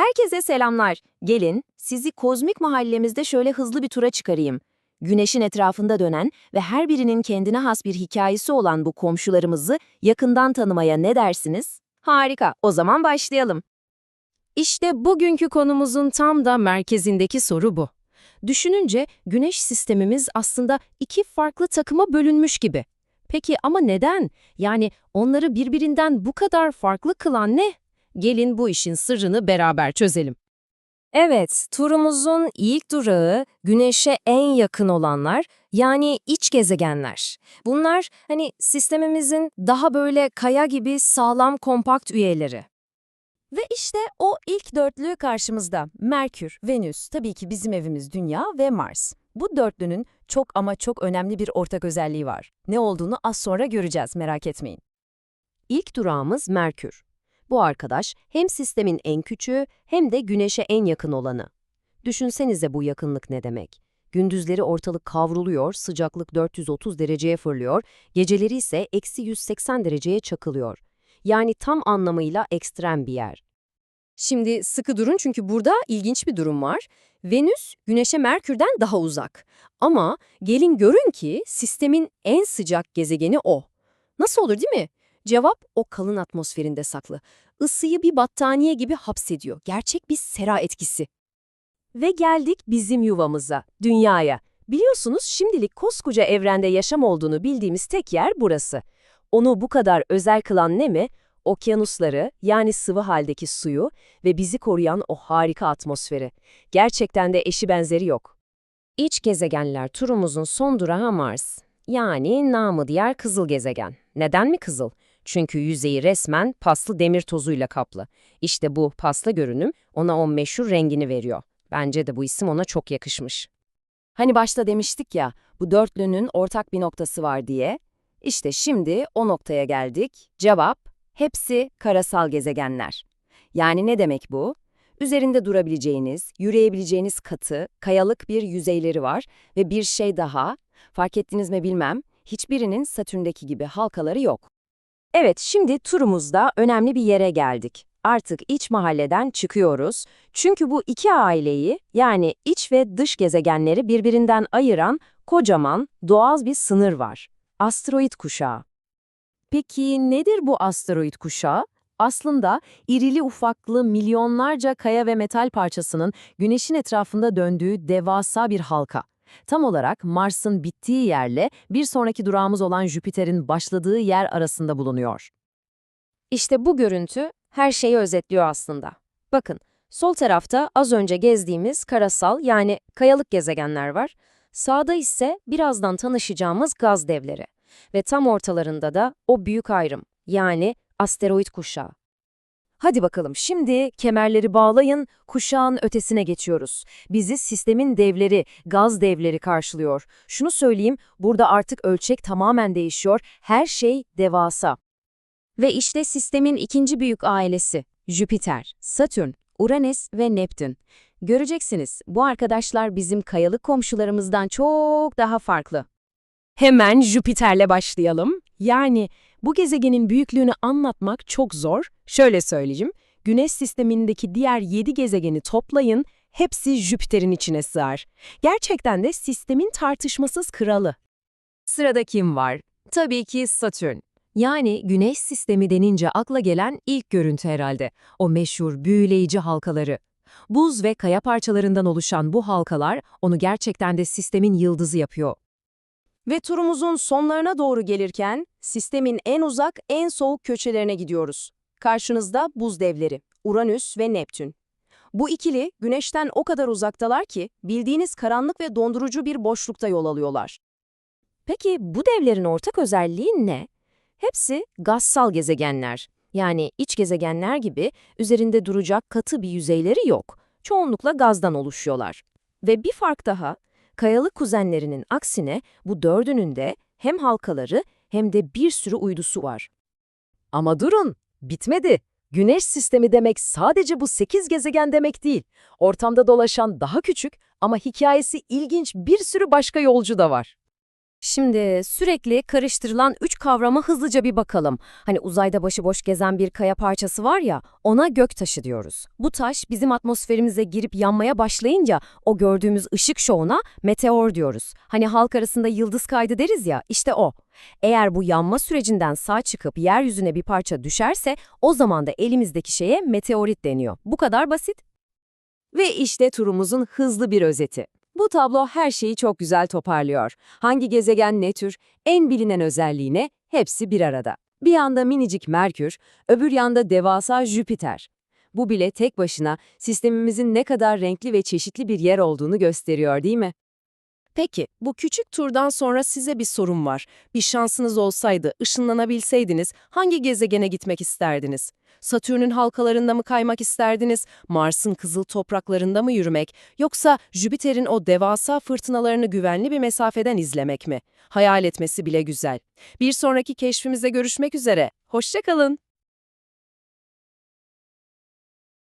Herkese selamlar. Gelin, sizi kozmik mahallemizde şöyle hızlı bir tura çıkarayım. Güneşin etrafında dönen ve her birinin kendine has bir hikayesi olan bu komşularımızı yakından tanımaya ne dersiniz? Harika, o zaman başlayalım. İşte bugünkü konumuzun tam da merkezindeki soru bu. Düşününce güneş sistemimiz aslında iki farklı takıma bölünmüş gibi. Peki ama neden? Yani onları birbirinden bu kadar farklı kılan ne? Gelin bu işin sırrını beraber çözelim. Evet, turumuzun ilk durağı Güneş'e en yakın olanlar, yani iç gezegenler. Bunlar hani sistemimizin daha böyle kaya gibi sağlam kompakt üyeleri. Ve işte o ilk dörtlü karşımızda. Merkür, Venüs, tabii ki bizim evimiz Dünya ve Mars. Bu dörtlünün çok ama çok önemli bir ortak özelliği var. Ne olduğunu az sonra göreceğiz, merak etmeyin. İlk durağımız Merkür. Bu arkadaş hem sistemin en küçüğü hem de Güneş'e en yakın olanı. Düşünsenize bu yakınlık ne demek? Gündüzleri ortalık kavruluyor, sıcaklık 430 dereceye fırlıyor, geceleri ise eksi 180 dereceye çakılıyor. Yani tam anlamıyla ekstrem bir yer. Şimdi sıkı durun çünkü burada ilginç bir durum var. Venüs, Güneş'e Merkür'den daha uzak. Ama gelin görün ki sistemin en sıcak gezegeni o. Nasıl olur değil mi? Cevap o kalın atmosferinde saklı. Isıyı bir battaniye gibi hapsediyor. Gerçek bir sera etkisi. Ve geldik bizim yuvamıza, dünyaya. Biliyorsunuz şimdilik koskoca evrende yaşam olduğunu bildiğimiz tek yer burası. Onu bu kadar özel kılan ne mi? Okyanusları, yani sıvı haldeki suyu ve bizi koruyan o harika atmosferi. Gerçekten de eşi benzeri yok. İç gezegenler turumuzun son durağı Mars. Yani namı diğer kızıl gezegen. Neden mi kızıl? Çünkü yüzeyi resmen paslı demir tozuyla kaplı. İşte bu paslı görünüm ona o meşhur rengini veriyor. Bence de bu isim ona çok yakışmış. Hani başta demiştik ya, bu dörtlünün ortak bir noktası var diye. İşte şimdi o noktaya geldik. Cevap, hepsi karasal gezegenler. Yani ne demek bu? Üzerinde durabileceğiniz, yürüyebileceğiniz katı, kayalık bir yüzeyleri var ve bir şey daha, fark ettiniz mi bilmem, hiçbirinin Satürn'deki gibi halkaları yok. Evet, şimdi turumuzda önemli bir yere geldik. Artık iç mahalleden çıkıyoruz. Çünkü bu iki aileyi, yani iç ve dış gezegenleri birbirinden ayıran kocaman, doğal bir sınır var. Asteroid kuşağı. Peki nedir bu asteroid kuşağı? Aslında irili ufaklı milyonlarca kaya ve metal parçasının Güneş'in etrafında döndüğü devasa bir halka. Tam olarak Mars'ın bittiği yerle bir sonraki durağımız olan Jüpiter'in başladığı yer arasında bulunuyor. İşte bu görüntü her şeyi özetliyor aslında. Bakın, sol tarafta az önce gezdiğimiz karasal yani kayalık gezegenler var. Sağda ise birazdan tanışacağımız gaz devleri. Ve tam ortalarında da o büyük ayrım yani asteroid kuşağı. Hadi bakalım şimdi kemerleri bağlayın, kuşağın ötesine geçiyoruz. Bizi sistemin devleri, gaz devleri karşılıyor. Şunu söyleyeyim, burada artık ölçek tamamen değişiyor, her şey devasa. Ve işte sistemin ikinci büyük ailesi, Jüpiter, Satürn, Uranüs ve Neptün. Göreceksiniz, bu arkadaşlar bizim kayalık komşularımızdan çok daha farklı. Hemen Jüpiter'le başlayalım. Yani bu gezegenin büyüklüğünü anlatmak çok zor. Şöyle söyleyeyim, Güneş sistemindeki diğer 7 gezegeni toplayın, hepsi Jüpiter'in içine sığar. Gerçekten de sistemin tartışmasız kralı. Sırada kim var? Tabii ki Satürn. Yani Güneş sistemi denince akla gelen ilk görüntü herhalde. O meşhur büyüleyici halkaları. Buz ve kaya parçalarından oluşan bu halkalar onu gerçekten de sistemin yıldızı yapıyor. Ve turumuzun sonlarına doğru gelirken sistemin en uzak, en soğuk köşelerine gidiyoruz. Karşınızda buz devleri, Uranüs ve Neptün. Bu ikili Güneş'ten o kadar uzaktalar ki bildiğiniz karanlık ve dondurucu bir boşlukta yol alıyorlar. Peki bu devlerin ortak özelliği ne? Hepsi gazsal gezegenler. Yani iç gezegenler gibi üzerinde duracak katı bir yüzeyleri yok. Çoğunlukla gazdan oluşuyorlar. Ve bir fark daha, kayalık kuzenlerinin aksine bu dördünün de hem halkaları hem de bir sürü uydusu var. Ama durun, bitmedi. Güneş sistemi demek sadece bu 8 gezegen demek değil. Ortamda dolaşan daha küçük ama hikayesi ilginç bir sürü başka yolcu da var. Şimdi sürekli karıştırılan üç kavrama hızlıca bir bakalım. Hani uzayda başıboş gezen bir kaya parçası var ya, ona göktaşı diyoruz. Bu taş bizim atmosferimize girip yanmaya başlayınca o gördüğümüz ışık şovuna meteor diyoruz. Hani halk arasında yıldız kaydı deriz ya, işte o. Eğer bu yanma sürecinden sağ çıkıp yeryüzüne bir parça düşerse o zaman da elimizdeki şeye meteorit deniyor. Bu kadar basit. Ve işte turumuzun hızlı bir özeti. Bu tablo her şeyi çok güzel toparlıyor. Hangi gezegen ne tür, en bilinen özelliği ne, hepsi bir arada. Bir yanda minicik Merkür, öbür yanda devasa Jüpiter. Bu bile tek başına sistemimizin ne kadar renkli ve çeşitli bir yer olduğunu gösteriyor değil mi? Peki, bu küçük turdan sonra size bir sorum var. Bir şansınız olsaydı, ışınlanabilseydiniz hangi gezegene gitmek isterdiniz? Satürn'ün halkalarında mı kaymak isterdiniz, Mars'ın kızıl topraklarında mı yürümek, yoksa Jüpiter'in o devasa fırtınalarını güvenli bir mesafeden izlemek mi? Hayal etmesi bile güzel. Bir sonraki keşfimize görüşmek üzere. Hoşça kalın.